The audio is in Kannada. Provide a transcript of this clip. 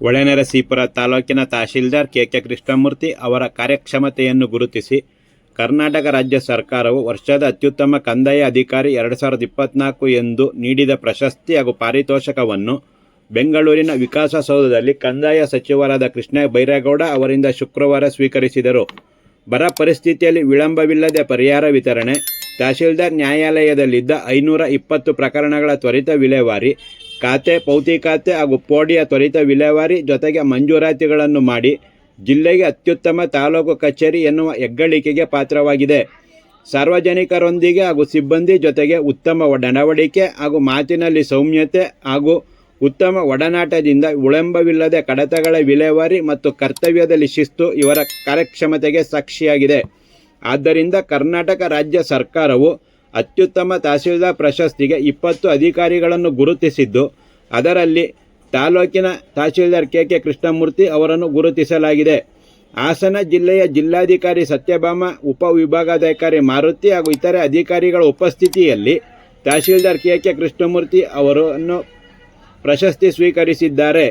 ಹೊಳೆನರಸೀಪುರ ತಾಲೂಕಿನ ತಹಶೀಲ್ದಾರ್ ಕೆ ಕೆ ಕೃಷ್ಣಮೂರ್ತಿ ಅವರ ಕಾರ್ಯಕ್ಷಮತೆಯನ್ನು ಗುರುತಿಸಿ ಕರ್ನಾಟಕ ರಾಜ್ಯ ಸರ್ಕಾರವು ವರ್ಷದ ಅತ್ಯುತ್ತಮ ಕಂದಾಯ ಅಧಿಕಾರಿ ಎರಡು ಸಾವಿರದ ಇಪ್ಪತ್ನಾಲ್ಕು ಎಂದು ನೀಡಿದ ಪ್ರಶಸ್ತಿ ಹಾಗೂ ಪಾರಿತೋಷಕವನ್ನು ಬೆಂಗಳೂರಿನ ವಿಕಾಸಸೌಧದಲ್ಲಿ ಕಂದಾಯ ಸಚಿವರಾದ ಕೃಷ್ಣ ಬೈರೇಗೌಡ ಅವರಿಂದ ಶುಕ್ರವಾರ ಸ್ವೀಕರಿಸಿದರು. ಬರ ಪರಿಸ್ಥಿತಿಯಲ್ಲಿ ವಿಳಂಬವಿಲ್ಲದೆ ಪರಿಹಾರ ವಿತರಣೆ ತಹಶೀಲ್ದಾರ್ ನ್ಯಾಯಾಲಯದಲ್ಲಿದ್ದ ಐನೂರ ಇಪ್ಪತ್ತು ಪ್ರಕರಣಗಳ ತ್ವರಿತ ವಿಲೇವಾರಿ, ಖಾತೆ ಪೌತಿ ಖಾತೆ ಹಾಗೂ ಪೋಡಿಯ ತ್ವರಿತ ವಿಲೇವಾರಿ ಜೊತೆಗೆ ಮಂಜೂರಾತಿಗಳನ್ನು ಮಾಡಿ ಜಿಲ್ಲೆಗೆ ಅತ್ಯುತ್ತಮ ತಾಲೂಕು ಕಚೇರಿ ಎನ್ನುವ ಹೆಗ್ಗಳಿಕೆಗೆ ಪಾತ್ರವಾಗಿದೆ. ಸಾರ್ವಜನಿಕರೊಂದಿಗೆ ಹಾಗೂ ಸಿಬ್ಬಂದಿ ಜೊತೆಗೆ ಉತ್ತಮ ನಡವಳಿಕೆ ಹಾಗೂ ಮಾತಿನಲ್ಲಿ ಸೌಮ್ಯತೆ ಹಾಗೂ ಉತ್ತಮ ಒಡನಾಟದಿಂದ ಉಳಂಬವಿಲ್ಲದೆ ಕಡತಗಳ ವಿಲೇವಾರಿ ಮತ್ತು ಕರ್ತವ್ಯದಲ್ಲಿ ಶಿಸ್ತು ಇವರ ಕಾರ್ಯಕ್ಷಮತೆಗೆ ಸಾಕ್ಷಿಯಾಗಿದೆ. ಆದ್ದರಿಂದ ಕರ್ನಾಟಕ ರಾಜ್ಯ ಸರ್ಕಾರವು ಅತ್ಯುತ್ತಮ ತಹಸೀಲ್ದಾರ್ ಪ್ರಶಸ್ತಿಗೆ ಇಪ್ಪತ್ತು ಅಧಿಕಾರಿಗಳನ್ನು ಗುರುತಿಸಿದ್ದು, ಅದರಲ್ಲಿ ತಾಲೂಕಿನ ತಹಸೀಲ್ದಾರ್ ಕೆ ಕೆ ಕೃಷ್ಣಮೂರ್ತಿ ಅವರನ್ನು ಗುರುತಿಸಲಾಗಿದೆ. ಹಾಸನ ಜಿಲ್ಲೆಯ ಜಿಲ್ಲಾಧಿಕಾರಿ ಸತ್ಯಭಾಮ ಉಪವಿಭಾಗಾಧಿಕಾರಿ ಮಾರುತಿ ಹಾಗೂ ಇತರೆ ಅಧಿಕಾರಿಗಳ ಉಪಸ್ಥಿತಿಯಲ್ಲಿ ತಹಸೀಲ್ದಾರ್ ಕೆ ಕೆ ಕೃಷ್ಣಮೂರ್ತಿ ಅವರನ್ನು ಪ್ರಶಸ್ತಿ ಸ್ವೀಕರಿಸಿದ್ದಾರೆ.